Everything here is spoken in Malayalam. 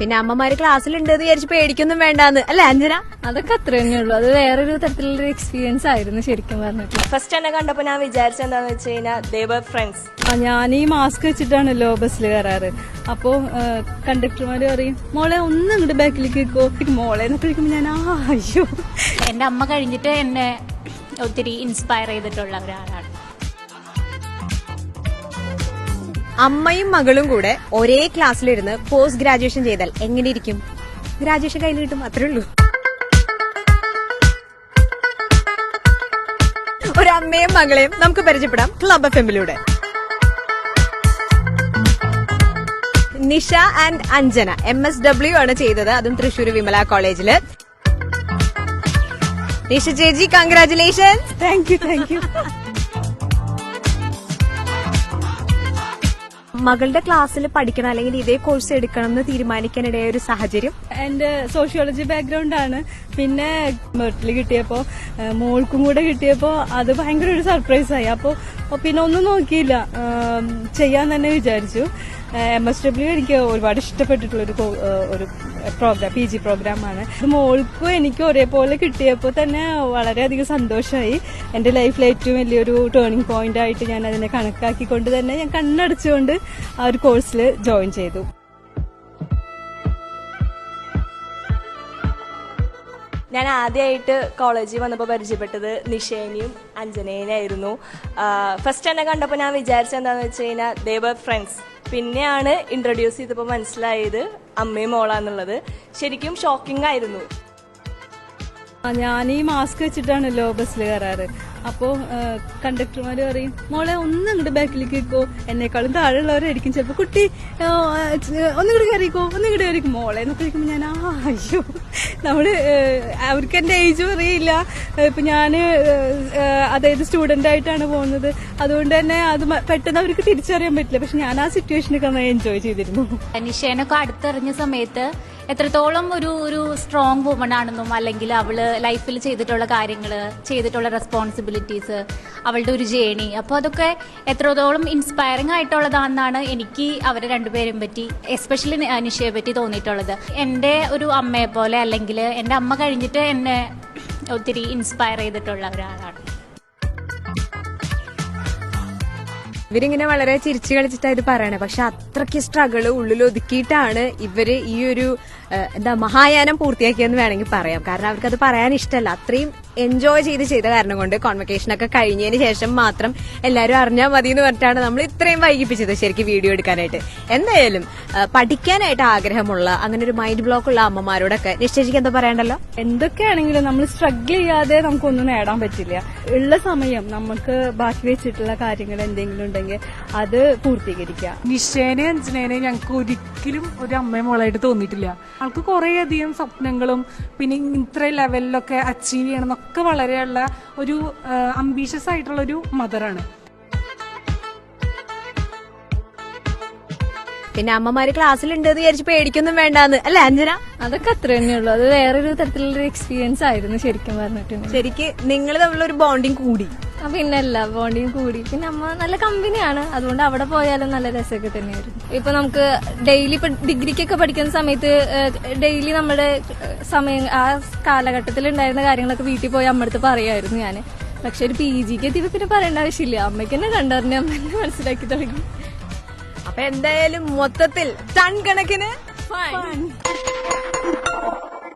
പിന്നെ അമ്മമാര് ക്ലാസ്സിലുണ്ട് എന്ന് വിചാരിച്ച് പേടിക്കൊന്നും വേണ്ടാന്ന്. അല്ലെ അഞ്ജന? അതൊക്കെ അത്ര തന്നെയുള്ളൂ അത് വേറൊരു തരത്തിലുള്ള എക്സ്പീരിയൻസ് ആയിരുന്നു ശരിക്കും പറഞ്ഞിട്ട്. ഫസ്റ്റ് എന്നെ കണ്ടപ്പോൾ ഞാൻ വിചാരിച്ചത് എന്താണെന്ന് വെച്ച് കഴിഞ്ഞാൽ ദേവർ ഫ്രണ്ട്സ് ആ, ഞാൻ ഈ മാസ്ക് വെച്ചിട്ടാണല്ലോ ബസ്സിൽ കയറാറ്. അപ്പോ കണ്ടക്ടർമാര് പറയും മോളെ ഒന്ന് ഇങ്ങോട്ട് ബാക്കിലേക്ക് വെക്കോ മോളെ എന്നൊക്കെ വിളിക്കുമ്പോൾ ഞാൻ ആ അയ്യോ. എന്റെ അമ്മ കഴിഞ്ഞിട്ട് എന്നെ ഒത്തിരി ഇൻസ്പയർ ചെയ്തിട്ടുള്ള ഒരാളാണ്. അമ്മയും മകളും കൂടെ ഒരേ ക്ലാസ്സിലിരുന്ന് പോസ്റ്റ് ഗ്രാജുവേഷൻ ചെയ്താൽ എങ്ങനെയിരിക്കും? ഗ്രാജുവേഷൻ കയ്യിൽ കിട്ടും അത്രേ ഉള്ളൂ. ഒരു അമ്മയും മകളെയും നമുക്ക് പരിചയപ്പെടാം club F എമ്മിലൂടെ Nisha and Anjana M S W ആണ് ചെയ്തത്. അതും തൃശൂർ വിമല കോളേജിൽ. നിഷ ചേച്ചി congratulation thank you thank you മകളുടെ ക്ലാസ്സിൽ പഠിക്കണം അല്ലെങ്കിൽ ഇതേ കോഴ്സ് എടുക്കണം എന്ന് തീരുമാനിക്കാനിടയായ ഒരു സാഹചര്യം? എന്റെ സോഷ്യോളജി ബാക്ക്ഗ്രൗണ്ട് ആണ്. പിന്നെ മെറിറ്റിൽ കിട്ടിയപ്പോ മോൾക്കും കൂടെ കിട്ടിയപ്പോ അത് ഭയങ്കര ഒരു സർപ്രൈസ് ആയി. അപ്പോ പിന്നെ ഒന്നും നോക്കിയില്ല. ചെയ്യാൻ തന്നെ വിചാരിച്ചു. എം എസ് ഡബ്ല്യു എനിക്ക് ഒരുപാട് ഇഷ്ടപ്പെട്ടിട്ടുള്ള ഒരു ഒരു പ്രോഗ്രാം പി ജി പ്രോഗ്രാമാണ് ഇത് മോൾക്കും എനിക്കും ഒരേപോലെ കിട്ടിയപ്പോൾ തന്നെ വളരെയധികം സന്തോഷമായി എന്റെ ലൈഫിലെ ഏറ്റവും വലിയൊരു ടേണിംഗ് പോയിന്റ് ആയിട്ട് ഞാൻ അതിനെ കണക്കാക്കിക്കൊണ്ട് തന്നെ ഞാൻ കണ്ണടച്ചുകൊണ്ട് ആ ഒരു കോഴ്സിൽ ജോയിൻ ചെയ്തു. ഞാൻ ആദ്യമായിട്ട് കോളേജിൽ വന്നപ്പോൾ പരിചയപ്പെട്ടത് നിഷേനെയും അഞ്ജനേനായിരുന്നു ഫസ്റ്റ് എന്നെ കണ്ടപ്പോൾ ഞാൻ വിചാരിച്ചത് എന്താണെന്ന് വെച്ച് കഴിഞ്ഞാൽ ദേവർ ഫ്രണ്ട്സ് പിന്നെയാണ് ഇൻട്രൊഡ്യൂസ് ചെയ്തപ്പോൾ മനസ്സിലായത് അമ്മയും മോളാന്നുള്ളത്. ശരിക്കും ഷോക്കിംഗ് ആയിരുന്നു. ഞാൻ ഈ മാസ്ക് വെച്ചിട്ടാണല്ലോ ബസ്സിൽ കയറാറ്. അപ്പോ കണ്ടക്ടർമാര് പറയും മോളെ ഒന്നും ഇങ്ങോട്ട് ബാക്കിലേക്ക് വെക്കോ എന്നെക്കാളും താഴെയുള്ളവരായിരിക്കും ചിലപ്പോ കുട്ടി ഒന്നിങ്ങോട്ട് കയറിക്കോ ഒന്നിങ്ങോട്ട് കയറിക്കും മോളെ എന്നൊക്കെ വിളിക്കുമ്പോ ഞാൻ ആ അയ്യോ നമ്മൾ ഏ, അവർക്ക് എന്റെ ഏജും അറിയില്ല. ഇപ്പൊ ഏ, അതായത് സ്റ്റുഡന്റ് ആയിട്ടാണ് പോകുന്നത്. അതുകൊണ്ട് തന്നെ അത് പെട്ടെന്ന് അവർക്ക് തിരിച്ചറിയാൻ പറ്റില്ല. പക്ഷെ ഞാൻ ആ സിറ്റുവേഷനൊക്കെ എൻജോയ് ചെയ്തിരുന്നു. അനീഷേനൊക്കെ അടുത്തറിഞ്ഞ സമയത്ത് എത്രത്തോളം ഒരു ഒരു സ്ട്രോങ് വുമൺ ആണെന്നും അല്ലെങ്കിൽ അവൾ ലൈഫിൽ ചെയ്തിട്ടുള്ള കാര്യങ്ങൾ ചെയ്തിട്ടുള്ള റെസ്പോൺസിബിലിറ്റീസ് അവളുടെ ഒരു ജേണി അപ്പോൾ അതൊക്കെ എത്രത്തോളം ഇൻസ്പയറിംഗ് ആയിട്ടുള്ളതാണെന്നാണ് എനിക്ക് അവരെ രണ്ടുപേരെയും പറ്റി എസ്പെഷ്യലി നിഷയെ പറ്റി തോന്നിയിട്ടുള്ളത്. എന്റെ ഒരു അമ്മയെ പോലെ അല്ലെങ്കിൽ എന്റെ അമ്മ കഴിഞ്ഞിട്ട് എന്നെ ഒത്തിരി ഇൻസ്പയർ ചെയ്തിട്ടുള്ള ഒരാളാണ്. ഇവരിങ്ങനെ വളരെ ചിരിച്ചു കളിച്ചിട്ടാ ഇത് പറയണേ. പക്ഷെ അത്രയ്ക്ക് സ്ട്രഗിൾ ഉള്ളിൽ ഒതുക്കിയിട്ടാണ് ഇവർ ഈ ഒരു എന്താ മഹായാനം പൂർത്തിയാക്കിയെന്ന് വേണമെങ്കിൽ പറയാം. കാരണം അവർക്ക് അത് പറയാൻ ഇഷ്ടമല്ല അത്രയും എൻജോയ് ചെയ്ത് ചെയ്ത കാരണം കൊണ്ട് കോൺവെക്കേഷൻ ഒക്കെ കഴിഞ്ഞതിന് ശേഷം മാത്രം എല്ലാവരും അറിഞ്ഞാൽ മതി എന്ന് പറഞ്ഞിട്ടാണ് നമ്മൾ ഇത്രയും വൈകിപ്പിച്ചത് ശരിക്കും വീഡിയോ എടുക്കാനായിട്ട്. എന്തായാലും പഠിക്കാനായിട്ട് ആഗ്രഹമുള്ള അങ്ങനെ ഒരു മൈൻഡ് ബ്ലോക്ക് ഉള്ള അമ്മമാരോടൊക്കെ നിശ്ചയിച്ചിക്ക് എന്താ പറയണ്ടല്ലോ? എന്തൊക്കെയാണെങ്കിലും നമ്മൾ സ്ട്രഗിൾ ചെയ്യാതെ നമുക്കൊന്നും നേടാൻ പറ്റില്ല. ഉള്ള സമയം നമുക്ക് ബാക്കി വെച്ചിട്ടുള്ള കാര്യങ്ങൾ എന്തെങ്കിലും ഉണ്ടെങ്കിൽ അത് പൂർത്തീകരിക്കുക. നിശ്ചയനെ അഞ്ജനേനെ ഞങ്ങൾക്ക് ഒരിക്കലും ഒരു അമ്മയും മോളായിട്ട് തോന്നിയിട്ടില്ല. ആൾക്ക് കുറേയധികം സ്വപ്നങ്ങളും പിന്നെ ഇത്ര ലെവലിലൊക്കെ അച്ചീവ് ചെയ്യണം എന്നൊക്കെ വളരെയുള്ള ഒരു അംബീഷ്യസ് ആയിട്ടുള്ള ഒരു മദറാണ് പിന്നെ അമ്മമാര് ക്ലാസ്സിലുണ്ട് എന്ന് വിചാരിച്ച് പേടിക്കൊന്നും വേണ്ടാന്ന്. അല്ലെ അഞ്ജന? അതൊക്കെ അത്ര തന്നെയുള്ളൂ അത് വേറൊരു തരത്തിലുള്ള എക്സ്പീരിയൻസ് ആയിരുന്നു ശരിക്കും പറഞ്ഞിട്ട് ശരിക്ക് നിങ്ങൾ തമ്മിലുള്ള ഒരു ബോണ്ടിങ് കൂടി. പിന്നല്ല ബോണ്ടിങ് കൂടി. പിന്നെ അമ്മ നല്ല കമ്പനിയാണ് അതുകൊണ്ട് അവിടെ പോയാലും നല്ല രസമൊക്കെ തന്നെയായിരുന്നു. ഇപ്പൊ നമുക്ക് ഡെയിലി ഇപ്പൊ ഡിഗ്രിക്കൊക്കെ പഠിക്കുന്ന സമയത്ത് ഡെയിലി നമ്മുടെ സമയം ആ കാലഘട്ടത്തിൽ ഉണ്ടായിരുന്ന കാര്യങ്ങളൊക്കെ വീട്ടിൽ പോയി അമ്മടുത്ത് പറയായിരുന്നു ഞാൻ പക്ഷെ ഒരു പി ജിക്ക് എത്തിയപ്പോ പിന്നെ പറയേണ്ട ആവശ്യമില്ല. അമ്മയ്ക്ക് തന്നെ കണ്ടറിഞ്ഞ് അമ്മ തന്നെ മനസ്സിലാക്കി തുടങ്ങി. അപ്പൊ എന്തായാലും മൊത്തത്തിൽ ടൺ കണക്കിന്